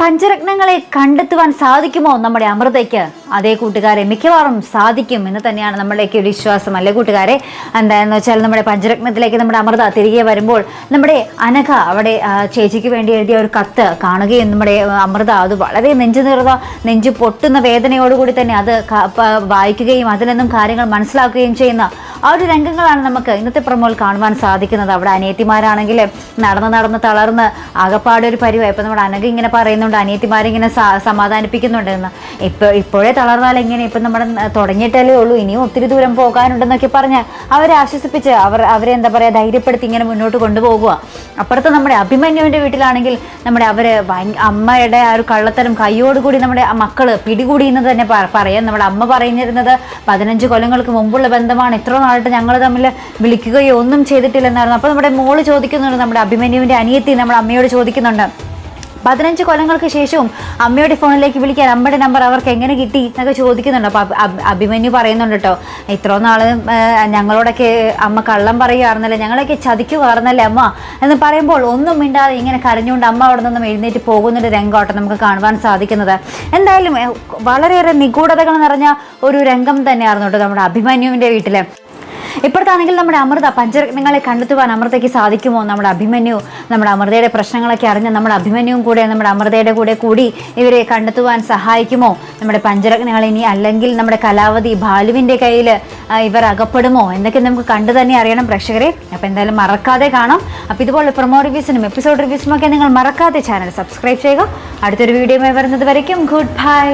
പഞ്ചരത്നങ്ങളെ കണ്ടെത്തുവാൻ സാധിക്കുമോ നമ്മുടെ അമൃതയ്ക്ക്? അതേ കൂട്ടുകാരെ മിക്കവാറും സാധിക്കും. എന്ന് തന്നെയാണ് നമ്മുടെയൊക്കെ ഒരു വിശ്വാസം. അല്ലേ കൂട്ടുകാരെ? എന്താണെന്ന് വെച്ചാൽ നമ്മുടെ പഞ്ചരത്നത്തിലേക്ക് നമ്മുടെ അമൃത തിരികെ വരുമ്പോൾ നമ്മുടെ അനഘ അവിടെ ചേച്ചിക്ക് വേണ്ടി എഴുതിയ ഒരു കത്ത് കാണുകയും നമ്മുടെ അമൃത അത് വളരെ നെഞ്ചു നിറത നെഞ്ചു പൊട്ടുന്ന വേദനയോടുകൂടി തന്നെ അത് വായിക്കുകയും അതിൽ നിന്നും കാര്യങ്ങൾ മനസ്സിലാക്കുകയും ചെയ്യുന്ന ആ ഒരു രംഗങ്ങളാണ് നമുക്ക് ഇന്നത്തെ പ്രമോൾ കാണുവാൻ സാധിക്കുന്നത്. അവിടെ അനിയത്തിമാരാണെങ്കിൽ നടന്ന് നടന്ന് തളർന്ന് ആകപ്പാടെ ഒരു പരിവായി ഇപ്പം നമ്മുടെ അനഘ ഇങ്ങനെ പറയുന്നുണ്ട് അനിയത്തിമാരിങ്ങനെ സമാധാനിപ്പിക്കുന്നുണ്ടെന്ന്. ഇപ്പോൾ ഇപ്പോഴേ തളർന്നാൽ എങ്ങനെ? ഇപ്പം നമ്മുടെ തുടങ്ങിയിട്ടല്ലേ ഉള്ളൂ. ഇനിയും ഒത്തിരി ദൂരം പോകാനുണ്ടെന്നൊക്കെ പറഞ്ഞ് അവരെ ആശ്വസിപ്പിച്ച് അവർ അവരെ എന്താ പറയുക ധൈര്യപ്പെടുത്തി ഇങ്ങനെ മുന്നോട്ട് കൊണ്ടുപോകുക അപ്പുറത്ത് നമ്മുടെ അഭിമന്യുവിന്റെ വീട്ടിലാണെങ്കിൽ നമ്മുടെ അവർ അമ്മയുടെ ആ ഒരു കള്ളത്തരം കൈയോടുകൂടി നമ്മുടെ മക്കൾ പിടികൂടി എന്ന് തന്നെ പറയാം. നമ്മുടെ അമ്മ പറഞ്ഞിരുന്നത് പതിനഞ്ച് കൊല്ലങ്ങൾക്ക് മുമ്പുള്ള ബന്ധമാണ്. ഇത്ര നാളായിട്ട് ഞങ്ങൾ തമ്മിൽ വിളിക്കുകയോ ഒന്നും ചെയ്തിട്ടില്ലെന്നായിരുന്നു. അപ്പോൾ നമ്മുടെ മോൾ ചോദിക്കുന്നുണ്ട് നമ്മുടെ അഭിമന്യുവിന്റെ അനിയത്തി നമ്മുടെ അമ്മയോട് ചോദിക്കുന്നുണ്ട്. പതിനഞ്ച് കൊല്ലങ്ങൾക്ക് ശേഷവും അമ്മയുടെ ഫോണിലേക്ക് വിളിക്കാൻ അമ്മയുടെ നമ്പർ അവർക്ക് എങ്ങനെ കിട്ടി എന്നൊക്കെ ചോദിക്കുന്നുണ്ട്. അപ്പോൾ അഭി- അഭി- അഭിമന്യു പറയുന്നുണ്ട് കേട്ടോ ഇത്രയും നാൾ ഞങ്ങളോടൊക്കെ അമ്മ കള്ളം പറയുകയായിരുന്നല്ലേ ഞങ്ങളൊക്കെ ചതിക്കുമായിരുന്നല്ലേ അമ്മ എന്ന് പറയുമ്പോൾ ഒന്നും മിണ്ടാതെ ഇങ്ങനെ കരഞ്ഞുകൊണ്ട് അമ്മ അവിടെ നിന്നും എഴുന്നേറ്റ് പോകുന്നൊരു രംഗമാട്ടോ നമുക്ക് കാണുവാൻ സാധിക്കുന്നത്. എന്തായാലും വളരെയേറെ നിഗൂഢതകൾ നിറഞ്ഞ ഒരു രംഗം തന്നെയായിരുന്നു കേട്ടോ നമ്മുടെ അഭിമന്യുവിന്റെ വീട്ടിൽ ഇപ്പോഴത്താണെങ്കിൽ നമ്മുടെ അമൃത പഞ്ചരത്നങ്ങളെ കണ്ടെത്തുവാൻ അമൃതയ്ക്ക് സാധിക്കുമോ? നമ്മുടെ അഭിമന്യു നമ്മുടെ അമൃതയുടെ പ്രശ്നങ്ങളൊക്കെ അറിഞ്ഞ് നമ്മുടെ അഭിമന്യുവും കൂടെ നമ്മുടെ അമൃതയുടെ കൂടെ കൂടി ഇവരെ കണ്ടെത്തുവാൻ സഹായിക്കുമോ? നമ്മുടെ പഞ്ചരത്നങ്ങൾ ഇനി അല്ലെങ്കിൽ നമ്മുടെ കലാവതി ബാലുവിന്റെ കയ്യിൽ ഇവർ അകപ്പെടുമോ? എന്നൊക്കെ നമുക്ക് കണ്ടു തന്നെ അറിയണം പ്രേക്ഷകരെ. അപ്പോൾ എന്തായാലും മറക്കാതെ കാണാം. അപ്പോൾ ഇതുപോലെ പ്രൊമോ റിവ്യൂസിനും എപ്പിസോഡ് റിവ്യൂസിനും ഒക്കെ നിങ്ങൾ മറക്കാതെ ചാനൽ സബ്സ്ക്രൈബ് ചെയ്യുക. അടുത്തൊരു വീഡിയോ വരുന്നത് വരയ്ക്കും. Good bye